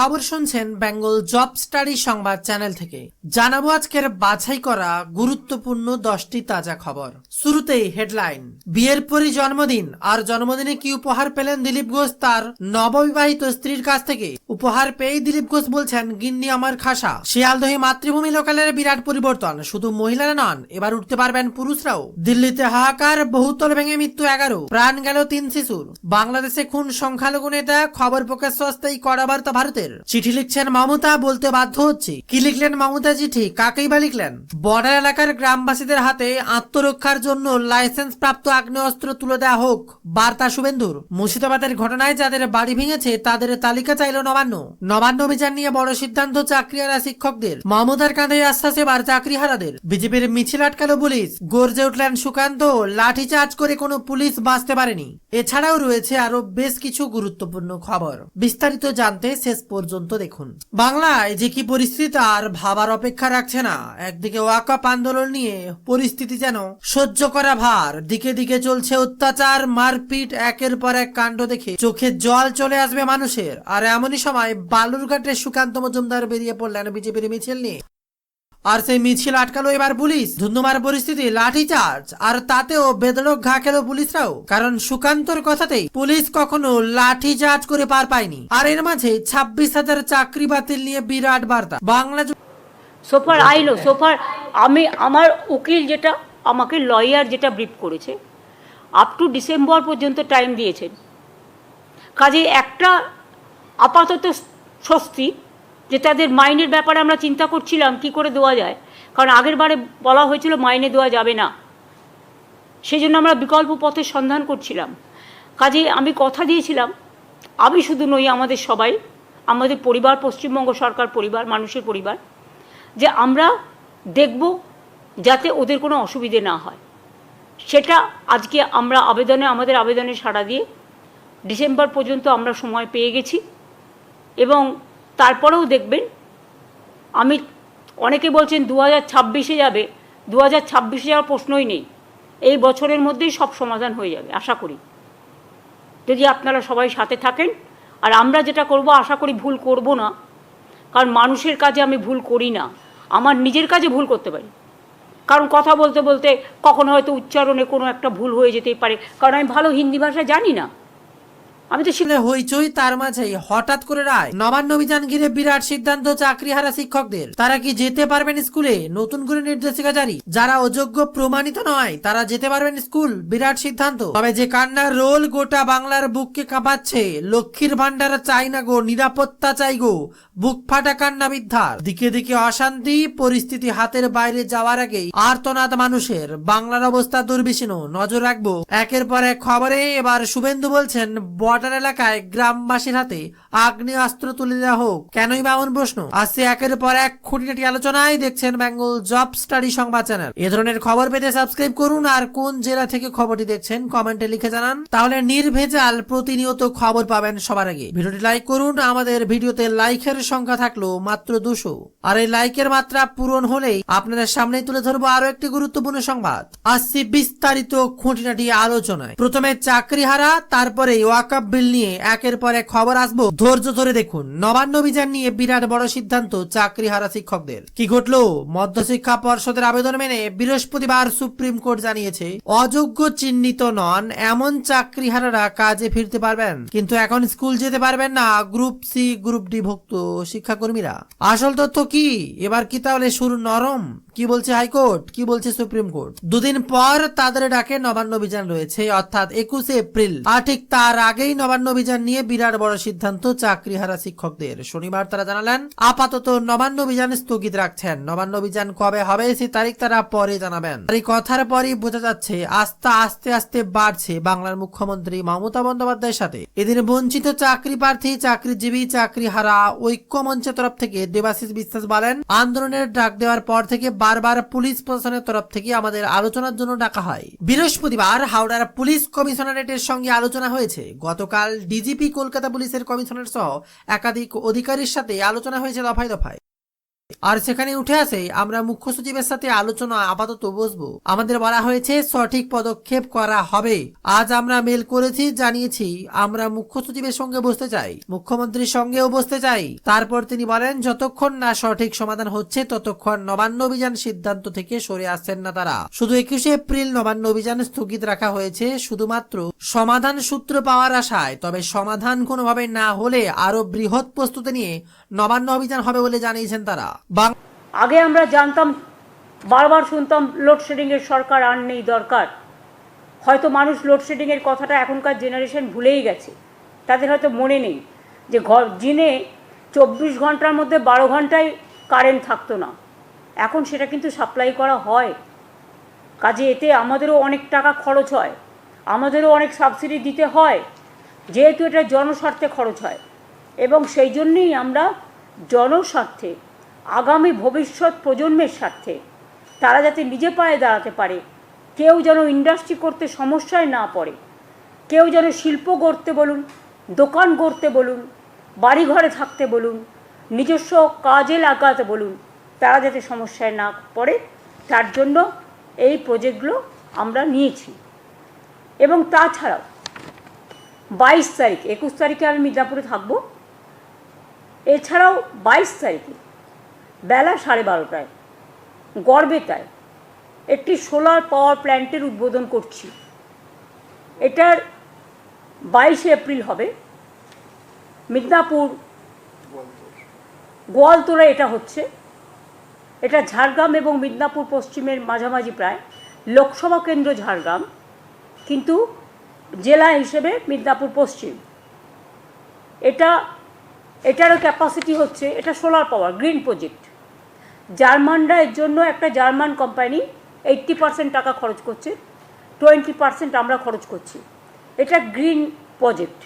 খবর শুনছেন Bengal job study সংবাদ চ্যানেল থেকে। জানাব আজকের বাছাই করা গুরুত্বপূর্ণ দশটি তাজা খবর। শুরুতেই হেডলাইন, বিয়ের পরই জন্মদিন, আর জন্মদিনে কি উপহার পেলেন দিলীপ ঘোষ তার নববিবাহিত স্ত্রীর কাছ থেকে? উপহার পেয়েই দিলীপ ঘোষ বলছেন, গিন্নি আমার খাসা। শিয়ালদহে মাতৃভূমি লোকালের বিরাট পরিবর্তন, শুধু মহিলারা নন, এবার উঠতে পারবেন পুরুষরাও। দিল্লিতে হাহাকার, বহুতল ভেঙে মৃত্যু এগারো, প্রাণ গেল তিন শিশুর। বাংলাদেশে খুন সংখ্যালঘু নেতা, খবর প্রকাশ সস্তাই কড়া বার্তা ভারতের। চিঠি লিখছেন মমতা, বলতে বাধ্য হচ্ছে। কি লিখলেন মমতা চিঠি? কাকেই বা লিখলেন? বর্ডার এলাকার গ্রামবাসীদের হাতে আত্মরক্ষার জন্য লাইসেন্স প্রাপ্ত আগ্নেয়াস্ত্র তুলে দেওয়া হোক। বার্তা শুভেন্দুর। মুর্শিদাবাদের ঘটনায় যাদের বাড়ি ভেঙেছে, তাদের তালিকা চাইল নবান্ন। নবান্ন অভিযান নিয়ে বড় সিদ্ধান্ত চাকরিহারা শিক্ষকদের। মমতার কাঁধে আশ্বাস এবার চাকরিহারাদের। বিজেপির মিছিল আটকালো পুলিশ। গর্জে উঠলেন সুকান্ত। লাঠিচার্জ করে কোনো পুলিশ বাঁচতে পারেনি। এছাড়াও রয়েছে আরও বেশ কিছু গুরুত্বপূর্ণ খবর। বিস্তারিত জানতে শেষ পর্যন্ত দেখুন। বাংলায় যে কি পরিস্থিতি আর ভাবার অপেক্ষা রাখছে না। একদিকে ওয়াকাপ আন্দোলন নিয়ে পরিস্থিতি যেন সহ্য করা ভার, দিকে দিকে চলছে অত্যাচার, মারপিট, একের পর এক কাণ্ড দেখে চোখে জল চলে আসবে মানুষের। আর এমনই সময় বালুরঘাটের সুকান্ত মজুমদার বেরিয়ে পড়লেন বিজেপির মিছিল নিয়ে। আর সেই মিছিল আটকালো এবার পুলিশ। ধুন্ধুমার পরিস্থিতি লাঠি চার্জ আর তাতেও বেদরক ঘা খেলো পুলিশরাও। কারণ সুকান্তর কথাতেই পুলিশ কখনো লাঠি চার্জ করে পার পায়নি। আর এর মাঝে ছাব্বিশ হাজার চাকরি বাতিল নিয়ে বিরাট বার্তা। বাংলা সোফার আইলো সোফার আমি, আমার উকিল যেটা, আমাকে লয়ার যেটা ব্রিফ করেছে আপ টু ডিসেম্বর পর্যন্ত টাইম দিয়েছেন। কাজে একটা আপাতত স্বস্তি যে তাদের মাইনের ব্যাপারে আমরা চিন্তা করছিলাম, কি করে দেওয়া যায়? কারণ আগের বারে বলা হয়েছিল, মাইনে দেওয়া যাবে না। সেই জন্য আমরা বিকল্প পথের সন্ধান করছিলাম। কাজে আমি কথা দিয়েছিলাম, আমি শুধু নই, আমাদের সবাই, আমাদের পরিবার, পশ্চিমবঙ্গ সরকার পরিবার, মানুষের পরিবার, যে আমরা দেখব যাতে ওদের কোনো অসুবিধে না হয়। সেটা আজকে আমরা আবেদনে, আমাদের আবেদনে সাড়া দিয়ে ডিসেম্বর পর্যন্ত আমরা সময় পেয়ে গেছি এবং তারপরেও দেখবেন, আমি অনেকে বলছেন দু হাজার ছাব্বিশে যাবে দু হাজার ছাব্বিশে যাওয়ার প্রশ্নই নেই। এই বছরের মধ্যেই সব সমাধান হয়ে যাবে, আশা করি। যদি আপনারা সবাই সাথে থাকেন, আর আমরা যেটা করব, আশা করি ভুল করব না, কারণ মানুষের কাজে আমি ভুল করি না, আমার নিজের কাজে ভুল করতে পারি। কারণ কথা বলতে বলতে কখনো হয়তো উচ্চারণে কোনো একটা ভুল হয়ে যেতেই পারে, কারণ আমি ভালো হিন্দি ভাষা জানি না। আমি তো আসলে হইচই তার মাঝেই। হঠাৎ করে রায় নবান্ন অভিযান ঘিরে বিরাট সিদ্ধান্ত চাকরি হারা শিক্ষকদের। তারা কি যেতে পারবেন স্কুলে? নতুন করে নির্দেশিকা জারি। যারা অযোগ্য প্রমাণিত নয়, তারা যেতে পারবেন স্কুল? বিরাট সিদ্ধান্ত। তবে যে কান্নার রোল গোটা বাংলার বুককে কাঁপাচ্ছে, লক্ষ্মীর ভান্ডার চাই না গো, নিরাপত্তা চাই গো, বুক ফাটা কান্না বিদ্ধার। দিকে দিকে অশান্তি, পরিস্থিতি হাতের বাইরে যাওয়ার আগেই আর্তনাদ মানুষের। বাংলার অবস্থা দুর্বিষীণ, নজর রাখব। একের পর এক খবরে এবার শুভেন্দু বলছেন বর্ডার এলাকায় গ্রামবাসীর হাতে আগ্নেয়াস্ত্র তুলে দেওয়া হোক, কেনই বা এমন প্রশ্ন? আসছে একের পর এক খুঁটিনাটি আলোচনায় দেখছেন বেঙ্গল জব স্টাডি সংবাদ চ্যানেল। এ ধরনের খবর পেতে সাবস্ক্রাইব করুন আর কোন জেলা থেকে খবরটি দেখছেন কমেন্টে লিখে জানান। তাহলে নির্ভেজাল প্রতিনিয়ত খবর পাবেন সবার আগে। ভিডিওটি লাইক করুন, আমাদের ভিডিওতে লাইকের সংখ্যা থাকল মাত্র দুশো। আর এই লাইকের মাত্রা পূরণ হলেই আপনাদের সামনে তুলে ধরবো আরও একটি গুরুত্বপূর্ণ সংবাদ। আসছি বিস্তারিত খুঁটিনাটি আলোচনায়। প্রথমে চাকরিহারা, তারপরে ওয়াকাপ বিল নিয়ে একের পর এক খবর আসব। ধৈর্য ধরে দেখুন, নবান্ন অভিযান নিয়ে বিরাট বড় সিদ্ধান্ত চাকরিহারা শিক্ষকদের। কি ঘটলো? মধ্যশিক্ষা পর্ষদের আবেদন মেনে বৃহস্পতিবার সুপ্রিম কোর্ট জানিয়েছে, অযোগ্য চিহ্নিত নন, এমন চাকরি চাকরিহারারা কাজে ফিরতে পারবেন। কিন্তু এখন স্কুল যেতে পারবেন না, গ্রুপ সি, গ্রুপ ডি ভুক্ত শিক্ষাকর্মীরা। আসল তথ্য কি? এবার কি তাহলে শুরু নরম? কি বলছে হাইকোর্ট? কি বলছে সুপ্রিম কোর্ট? দুদিন পর তাদের ডাকে নবান্ন অভিযান রয়েছে, অর্থাৎ একুশে এপ্রিল। আর ঠিক তার আগেই নবান্ন অভিযান নিয়ে বিরাট বড় সিদ্ধান্ত চাকরিহারা শিক্ষকদের। শনিবার তারা জানালেন, আপাতত নবান্ন অভিযান স্থগিত রাখছেন। নবান্ন অভিযান কবে হবে সেই তারিখ তারা পরে জানাবেন। এই কথার পরই বোঝা যাচ্ছে, আস্থা আস্তে আস্তে বাড়ছে বাংলার মুখ্যমন্ত্রী মমতা বন্দ্যোপাধ্যায়ের সাথে। এদিন বঞ্চিত চাকরি প্রার্থী, চাকরিজীবী, চাকরিহারা ঐক্য মঞ্চের তরফ থেকে দেবাশিস বিশ্বাস বলেন, আন্দোলনের ডাক দেওয়ার পর থেকে বারবার পুলিশ প্রশাসনের তরফ থেকে আমাদের আলোচনার জন্য ডাকা হয়। বৃহস্পতিবার হাওড়ার পুলিশ কমিশনারেটের সঙ্গে আলোচনা হয়েছে। গতকাল ডিজিপি কলকাতা পুলিশের কমিশনার সহ একাধিক অধিকারীর সাথে আলোচনা হয়েছে দফায় দফায়। আর সেখানে উঠে আসে, আমরা মুখ্য সচিবের সাথে আলোচনা আপাতত বসবো। আমাদের বলা হয়েছে, সঠিক পদক্ষেপ করা হবে। আজ আমরা মেল করেছি, জানিয়েছি, আমরা মুখ্য সচিবের সঙ্গে বসতে চাই, মুখ্যমন্ত্রীর সঙ্গেও বসতে চাই। তারপর তিনি বলেন, যতক্ষণ না সঠিক সমাধান হচ্ছে, ততক্ষণ নবান্ন অভিযান সিদ্ধান্ত থেকে সরে আসছেন না তারা। শুধু একুশে এপ্রিল নবান্ন অভিযান স্থগিত রাখা হয়েছে, শুধুমাত্র সমাধান সূত্র পাওয়ার আশায়। তবে সমাধান কোনোভাবে না হলে আরও বৃহৎ প্রস্তুতি নিয়ে নবান্ন অভিযান হবে বলে জানিয়েছেন তারা। আগে আমরা জানতাম, বারবার শুনতাম লোডশেডিংয়ের সরকার আর নেই দরকার। হয়তো মানুষ লোডশেডিংয়ের কথাটা এখনকার জেনারেশন ভুলেই গেছে। তাদের হয়তো মনে নেই যে ঘর, দিনে চব্বিশ ঘণ্টার মধ্যে বারো ঘন্টায় কারেন্ট থাকতো না। এখন সেটা কিন্তু সাপ্লাই করা হয়। কাজে এতে আমাদেরও অনেক টাকা খরচ হয়। আমাদেরও অনেক সাবসিডি দিতে হয়। যেহেতু এটা জনস্বার্থে খরচ হয়। এবং সেই জন্যেই আমরা জনস্বার্থে আগামী ভবিষ্যৎ প্রজন্মের স্বার্থে। তারা যাতে নিজে পায়ে দাঁড়াতে পারে। কেউ যেন ইন্ডাস্ট্রি করতে সমস্যায় না পড়ে। কেউ যেন শিল্প গড়তে বলুন, দোকান গড়তে বলুন, বাড়িঘরে থাকতে বলুন, নিজস্ব কাজে লাগাতে বলুন, তারা যাতে সমস্যায় না পড়ে, তার জন্য এই প্রজেক্টগুলো আমরা নিয়েছি। এবং তাছাড়াও বাইশ তারিখ, একুশ তারিখে আমি মিদনাপুরে থাকব। এছাড়াও বাইশ তারিখে বেলা সাড়ে বারোটায় গড়বেতায় একটি সোলার পাওয়ার প্ল্যান্টের উদ্বোধন করছি। এটার বাইশে এপ্রিল হবে। মিদনাপুর গোয়ালতোড়া এটা হচ্ছে। এটা ঝাড়গ্রাম এবং মিদনাপুর পশ্চিমের মাঝামাঝি প্রায়। লোকসভা কেন্দ্র ঝাড়গ্রাম, কিন্তু জেলা হিসেবে মিদনাপুর পশ্চিম। এটা, এটারও ক্যাপাসিটি হচ্ছে, এটা সোলার পাওয়ার গ্রিন প্রজেক্ট জার্মানরা এর জন্য একটা জার্মান কোম্পানি এইট্টি পার্সেন্ট টাকা খরচ করছে টোয়েন্টি পার্সেন্ট আমরা খরচ করছি। এটা গ্রিন প্রজেক্ট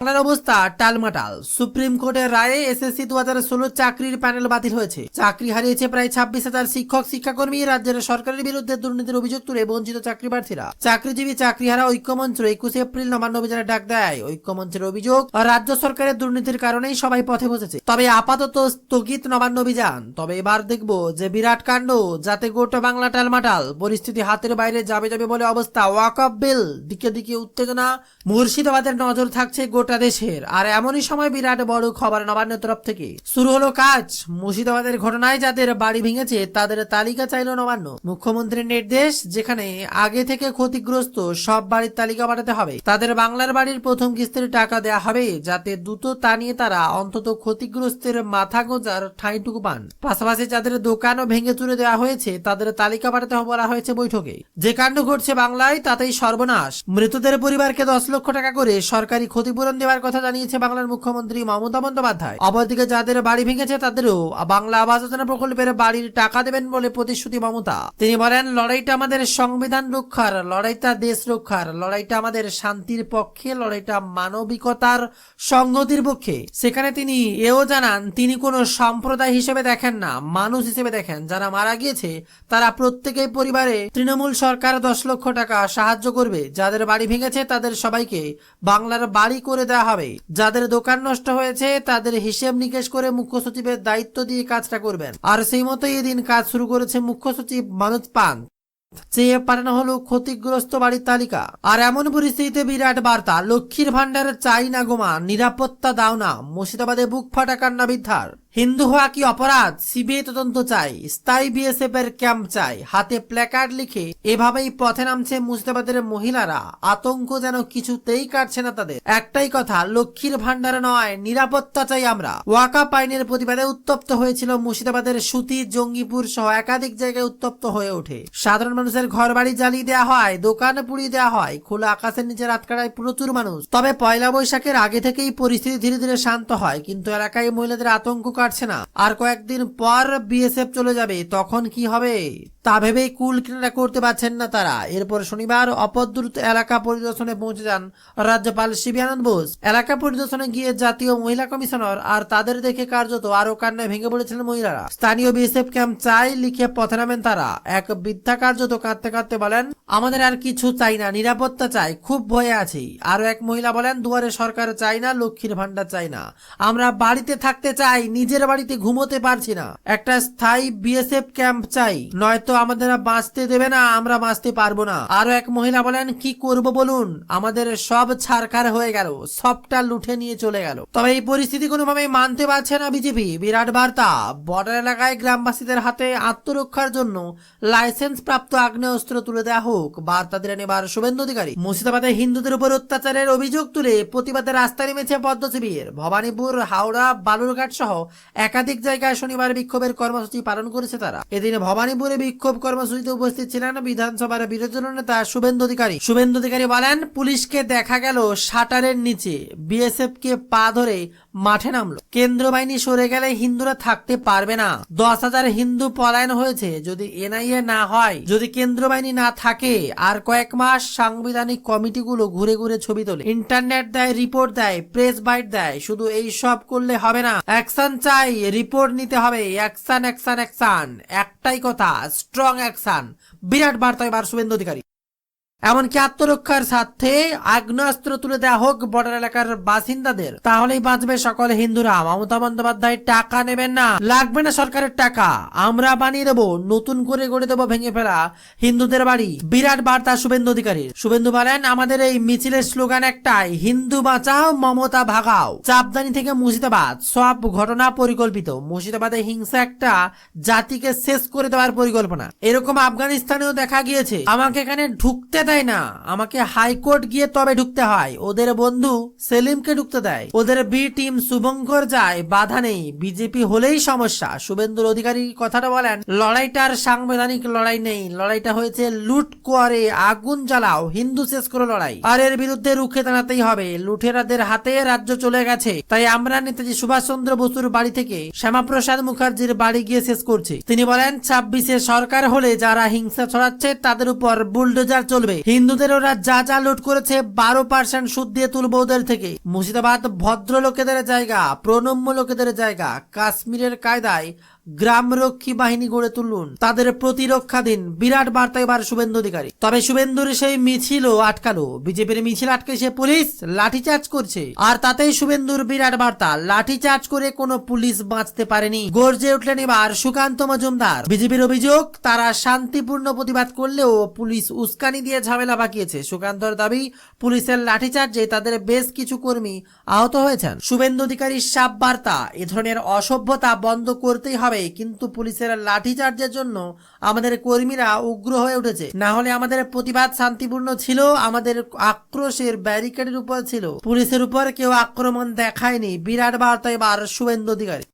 বাংলার অবস্থা টালমাটাল। সুপ্রিম কোর্টের রায়ে এসএসসি দু হাজার ষোলো চাকরির প্যানেল বাতিল হয়েছে। চাকরি হারিয়েছে প্রায় ছাব্বিশ হাজার শিক্ষক, শিক্ষাকর্মী, রাজ্যের সরকারের বিরুদ্ধে দুর্নীতির অভিযোগ তুলে বঞ্চিত চাকরি প্রার্থীরা চাকরিজীবী চাকরিহারা ঐক্যমঞ্চ একুশে এপ্রিল নবান্ন অভিযানে ডাক দেয়। ঐক্যমঞ্চের অভিযোগ, রাজ্য সরকারের দুর্নীতির কারণেই সবাই পথে বসেছে। তবে আপাতত স্থগিত নবান্ন অভিযান। তবে এবার দেখব যে বিরাট কাণ্ড, যাতে গোটা বাংলা টালমাটাল পরিস্থিতি হাতের বাইরে যাবে যাবে বলে অবস্থা। ওয়াক অফ বিল, দিকে দিকে উত্তেজনা, মুর্শিদাবাদের নজর থাকছে গোটা দেশের, আর এমনই সময় বিরাট বড় খবর নবান্নের তরফ থেকে। শুরু হলো কাজ। মুর্শিদাবাদের ঘটনায় যাদের বাড়ি ভেঙেছে, তাদের তালিকা চাইল নবান্ন। মুখ্যমন্ত্রীর নির্দেশ, যেখানে আগে থেকে ক্ষতিগ্রস্ত সব বাড়ির তালিকা পাঠাতে হবে। তাদের বাংলার বাড়ির প্রথম কিস্তির টাকা দেয়া হবে, যাতে দ্রুত তা নিয়ে তারা অন্তত ক্ষতিগ্রস্তের মাথা গোজার ঠাঁইটুকু পান। পাশাপাশি যাদের দোকানও ভেঙে চুরে দেওয়া হয়েছে, তাদের তালিকা পাঠাতে বলা হয়েছে বৈঠকে। যে কাণ্ড ঘটছে বাংলায়, তাতেই সর্বনাশ। মৃতদের পরিবারকে দশ লক্ষ টাকা করে সরকারি ক্ষতিপূরণ দেওয়ার কথা জানিয়েছে বাংলার মুখ্যমন্ত্রী মমতা বন্দ্যোপাধ্যায়। অপরদিকে যাদের বাড়ি ভেঙেছে তাদেরও বাংলা আবাস যোজনা প্রকল্পের বাড়ির টাকা দেবেন বলে প্রতিশ্রুতি মমতা। তিনি বলেন, লড়াইটা আমাদের সংবিধান রক্ষার, লড়াইটা দেশ রক্ষার, লড়াইটা আমাদের শান্তির পক্ষে, লড়াইটা মানবিকতার সংগতির পক্ষে। সেখানে তিনি এও জানান, তিনি কোনো সম্প্রদায় হিসেবে দেখেন না, মানুষ হিসেবে দেখেন। যারা মারা গিয়েছে, তারা প্রত্যেকেই পরিবারে তৃণমূল সরকার দশ লক্ষ টাকা সাহায্য করবে। যাদের বাড়ি ভেঙেছে, তাদের সবাইকে বাংলার বাড়ি করে দেওয়া হবে। যাদের দোকান নষ্ট হয়েছে, তাদের হিসেব নিকেশ করে মুখ্য সচিবের দায়িত্ব দিয়ে কাজটা করবেন। আর সেই মতো এদিন কাজ শুরু করেছে মুখ্য সচিব মানুষ পান। চেয়ে পাঠানো হলো ক্ষতিগ্রস্ত বাড়ির তালিকা। আর এমন পরিস্থিতিতে বিরাট বার্তা, লক্ষ্মীর ভান্ডার চাই না গোমা নিরাপত্তা দাও না, মুর্শিদাবাদে বুক ফাটা কান্না বিদ্ধার হিন্দু হওয়া কি অপরাধ? সিবিআই তদন্ত চাই। স্থায়ী বিএসএফ এর ক্যাম্প চাই। হাতে প্ল্যাকার্ড লিখে এভাবেই পথে নামছে মুর্শিদাবাদের মহিলারা। আতঙ্ক যেন কিছুতেই কাটছে না তাদের। একটাই কথা, লক্ষ্মীর ভান্ডার নয়, নিরাপত্তা চাই আমরা। ওয়াকা পাইনের প্রতিবাদে উত্তপ্ত হয়েছিল মুর্শিদাবাদের সুতি, জঙ্গিপুর সহ একাধিক জায়গায় উত্তপ্ত হয়ে ওঠে। সাধারণ মানুষের ঘর বাড়ি জ্বালিয়ে দেওয়া হয়, দোকান পুড়িয়ে দেওয়া হয়। খোলা আকাশের নিচে রাত কাটায় প্রচুর মানুষ। তবে পয়লা বৈশাখের আগে থেকেই পরিস্থিতি ধীরে ধীরে শান্ত হয়। কিন্তু এলাকায় মহিলাদের আতঙ্ক কাটছে না। আর কয়েকদিন পর বিএসএফ চলে যাবে, তখন কি হবে? তা ভেবেই কুল কিনারা করতে পারছেন না তারা। এরপর শনিবার অপদ্রুত এলাকা পরিদর্শনে পৌঁছে যান রাজ্যপাল শিবী আনন্দ বোস। এলাকা পরিদর্শনে গিয়ে জাতীয় মহিলা কমিশনার আর তাদের দেখে কার্যত আরও কান্নায় ভেঙে পড়েছিলেন মহিলারা। স্থানীয় বিএসএফ ক্যাম্প চাই লিখে পথে নামেন তারা। এক বৃদ্ধা কার্যত কাঁদতে কাঁদতে বলেন, আমাদের আর কিছু চাই না, নিরাপত্তা চাই, খুব ভয়ে আছি। আরও এক মহিলা বলেন, দুয়ারে সরকার চাই না, লক্ষ্মীর ভান্ডার চাই না। আমরা বাড়িতে থাকতে চাই নিজের বাড়িতে ঘুমোতে পারছি না। একটা স্থায়ী বিএসএফ ক্যাম্প চাই, নয়তো আমাদের বাঁচতে দেবে না, আমরা বাঁচতে পারব না। আরও এক মহিলা বলেন, কি করব বলুন? আমাদের সব ছারখার হয়ে গেল, সবটা লুঠে নিয়ে চলে গেল। তবে এই পরিস্থিতি কোনোভাবেই মানতে পারছে না বিজেপি। বিরাট বার্তা, বর্ডার এলাকায় গ্রামবাসীদের হাতে আত্মরক্ষার জন্য লাইসেন্স প্রাপ্ত আগ্নেয়াস্ত্র তুলে দেওয়া হোক, বার্তা দিলেন এবার শুভেন্দু অধিকারী। মুর্শিদাবাদে হিন্দুদের উপর অত্যাচারের অভিযোগ তুলে প্রতিবাদে রাস্তায় নেমেছে পদ্ম শিবির ভবানীপুর, হাওড়া, বালুরঘাট সহ একাধিক জায়গায় শনিবার বিক্ষোভের কর্মসূচি পালন করেছে তারা। এদিন ভবানীপুরে বিক্ষোভ কর্মসূচিতে উপস্থিত ছিলেন বিধানসভার বিরোধী নেতা শুভেন্দু অধিকারী। শুভেন্দু অধিকারী বলেন, পুলিশকে দেখা গেল শাটারের নিচে। বিএসএফ কে পা ধরে মাঠে নামলো। কেন্দ্র বাহিনী সরে গেলে হিন্দুরা থাকতে পারবে না। দশ হাজার হিন্দু পলায়ন হয়েছে। যদি এনআইএ না হয়, যদি কেন্দ্র বাহিনী না থাকে, আর কয়েক মাস সাংবিধানিক কমিটিগুলো ঘুরে ঘুরে ছবি তোলে। ইন্টারনেট দেয়, রিপোর্ট দেয়, প্রেস বাইট দেয়। শুধু এই সব করলে হবে না। অ্যাকশন চাই, রিপোর্ট নিতে হবে। Action action action. একটাই কথা, স্ট্রং অ্যাকশন। বিরাট বার্তা এবার শুভেন্দু অধিকারী। এমনকি আত্মরক্ষার স্বার্থে আগ্নেয়াস্ত্র তুলে দেওয়া হোক বর্ডার এলাকার বাসিন্দাদের, তাহলেই বাঁচবে সকল হিন্দুরা। মমতা বন্দ্যোপাধ্যায়, টাকা নেবেন না। লাগবে না সরকারের টাকা। আমরা বানিয়ে দেবো, নতুন করে গড়ে দেবো, ভেঙে ফেলা হিন্দুদের বাড়ি। বিরাট বার্তা শুভেন্দু অধিকারীর। শুভেন্দু বলেন, আমাদের এই মিছিলের স্লোগান একটাই, হিন্দু বাঁচাও, মমতা ভাগাও। চাপদানি থেকে মুর্শিদাবাদ, সব ঘটনা পরিকল্পিত। মুর্শিদাবাদে হিংসা একটা জাতিকে শেষ করে দেওয়ার পরিকল্পনা। এরকম আফগানিস্তানেও দেখা গিয়েছে। আমাকে এখানে ঢুকতে দেয় না। আমাকে হাইকোর্ট গিয়ে তবে ঢুকতে হয়। ওদের বন্ধু সেলিমকে ঢুকতে দেয়। ওদের বি টিম শুভঙ্কর যায়, বাধা নেই। বিজেপি হলেই সমস্যা। শুভেন্দুর অধিকারী কথাটা বলেন, লড়াইটার সাংবিধানিক লড়াই নেই। লড়াইটা হয়েছে লুট করে আগুন জ্বালাও, হিন্দু শেষ করে লড়াই। আর এর বিরুদ্ধে রুখে দাঁড়াতেই হবে। লুঠেরাদের হাতে রাজ্য চলে গেছে। তাই আমরা নেতাজি সুভাষচন্দ্র বসুর বাড়ি থেকে শ্যামাপ্রসাদ মুখার্জির বাড়ি গিয়ে শেষ করছি। তিনি বলেন, ছাব্বিশে সরকার হলে যারা হিংসা ছড়াচ্ছে, তাদের উপর বুলডোজার চলবে। হিন্দুদের ওরা যা যা লুট করেছে, বারো পার্সেন্ট সুদ দিয়ে তুলবো ওদের থেকে। মুর্শিদাবাদ ভদ্র লোকেদের জায়গা, প্রণম্য লোকেদের জায়গা, কাশ্মীরের কায়দায় গ্রামরক্ষী বাহিনী গড়ে তুলুন। তাদের প্রতিরক্ষা দিন। বিরাট বার্তা এবার শুভেন্দু অধিকারী। তবে শুভেন্দুর সেই মিছিলও আটকালো। বিজেপির মিছিল আটকে সে পুলিশ লাঠিচার্জ করছে। আর তাতেই শুভেন্দুর বিরাট বার্তা। লাঠিচার্জ করে কোনো পুলিশ বাঁচতে পারেনি। গর্জে উঠলেন এবার সুকান্ত মজুমদার। বিজেপির অভিযোগ, তারা শান্তিপূর্ণ প্রতিবাদ করলেও পুলিশ উস্কানি দিয়ে ঝামেলা বাকিয়েছে। সুকান্তর দাবি, পুলিশের লাঠিচার্জে তাদের বেশ কিছু কর্মী আহত হয়েছেন। শুভেন্দু অধিকারীর সাপ বার্তা, এ ধরনের অসভ্যতা বন্ধ করতেই হবে কিন্তু পুলিশের লাঠিচার্জের জন্য আমাদের কর্মীরা উগ্র হয়ে উঠেছে। না হলে আমাদের প্রতিবাদ শান্তিপূর্ণ ছিল, আমাদের আক্রোশের ব্যারিকেডের উপর ছিল। পুলিশের উপর কেউ আক্রমণ দেখায়নি। বিরাট বার্তা এবার শুভেন্দু অধিকারী।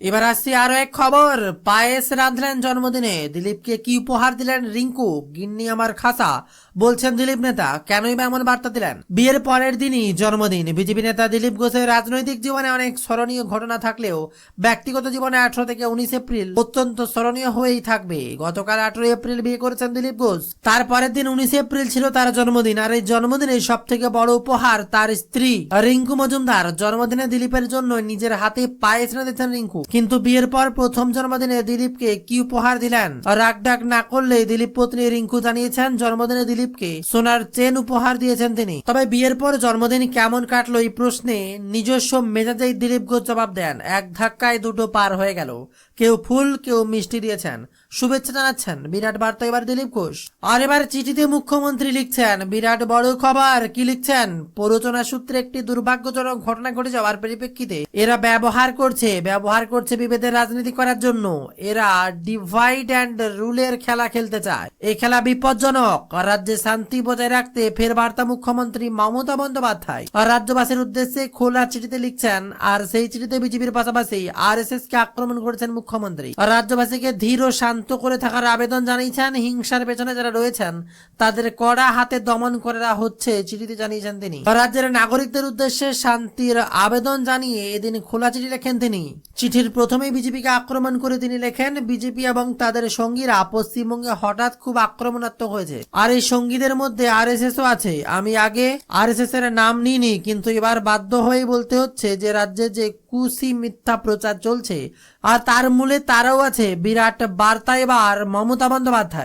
এবার আসছি আরও এক খবর। পায়েস রাঁধলেন জন্মদিনে। দিলীপকে কি উপহার দিলেন রিঙ্কু? গিন্নি আমার খাসা, বলছেন দিলীপ নেতা, কেনই বা এমন বার্তা দিলেন? বিয়ের পরের দিনই জন্মদিন। বিজেপি নেতা দিলীপ ঘোষের রাজনৈতিক জীবনে অনেক স্মরণীয় ঘটনা থাকলেও ব্যক্তিগত জীবনে আঠারো থেকে উনিশ এপ্রিল অত্যন্ত স্মরণীয় হয়েই থাকবে। গতকাল আঠারো এপ্রিল বিয়ে করেছেন দিলীপ ঘোষ। তার পরের দিন উনিশ এপ্রিল ছিল তার জন্মদিন। আর এই জন্মদিনে সব থেকে বড় উপহার তার স্ত্রী। রিঙ্কু মজুমদার, জন্মদিনে দিলীপের জন্য নিজের হাতে পায়েস দিয়েছেন রিঙ্কু। কিন্তু বিয়ের পর প্রথম জন্মদিনে দিলীপকে কি উপহার দিলেন? রাগ ডাক না করলে দিলীপ পত্নী রিঙ্কু জানিয়েছেন জন্মদিনে দিলীপকে সোনার চেন উপহার দিয়েছেন তিনি। তবে বিয়ের পর জন্মদিন কেমন কাটলো এই প্রশ্নে নিজস্ব মেজাজেই দিলীপ ঘোষ জবাব দেন, এক ধাক্কায় দুটো পার হয়ে গেল। কেউ ফুল, কেউ মিষ্টি দিয়েছেন। শুভেচ্ছা জানাচ্ছেন বিরাট বার্তা এবার দিলীপ ঘোষ। আর এবার চিঠিতে মুখ্যমন্ত্রী লিখছেন, বিরাট বড় খবর, কি লিখছেন? প্ররোচনা সূত্রে একটি দুর্ভাগ্যজনক ঘটনা ঘটে যাওয়ার পরিপ্রেক্ষিতে এরা ব্যবহার করছে ব্যবহার করছে বিভেদের রাজনীতি করার জন্য। এরা ডিভাইড অ্যান্ড রুলের খেলা খেলতে চায়। এই খেলা বিপজ্জনক। রাজ্যে শান্তি বজায় রাখতে ফের বার্তা মুখ্যমন্ত্রী মমতা বন্দ্যোপাধ্যায়। রাজ্যবাসীর উদ্দেশ্যে খোলা চিঠিতে লিখছেন, আর সেই চিঠিতে বিজেপির পাশাপাশি আর এস এস কে আক্রমণ করেছেন মুখ্যমন্ত্রী। রাজ্যবাসীকে ধীর ও শান্ত করে থাকার আবেদন জানিয়েছেন। হিংসার পেছনে যারা রয়েছেন, তাদের কড়া হাতে দমন করা হচ্ছে চিঠিতে জানিয়েছেন তিনি। রাজ্যের নাগরিকদের উদ্দেশ্যে শান্তির আবেদন জানিয়ে এদিন খোলা চিঠি লেখেন তিনি। চিঠির প্রথমেই বিজেপিকে আক্রমণ করে তিনি লেখেন, বিজেপি এবং তাদের সঙ্গীরা পশ্চিমবঙ্গে হঠাৎ খুব আক্রমণাত্মক হয়েছে। আর এই সঙ্গীদের মধ্যে আর এস ও আছে। আমি আগে আর এস এস এর নাম নিইনি, কিন্তু এবার বাধ্য হয়ে বলতে হচ্ছে যে রাজ্যে যে কুসি মিথ্যা প্রচার চলছে, আর তার মূলে তারাও আছে। বিরাট বার্তা এবার মমতা বন্দ্যোপাধ্যায়।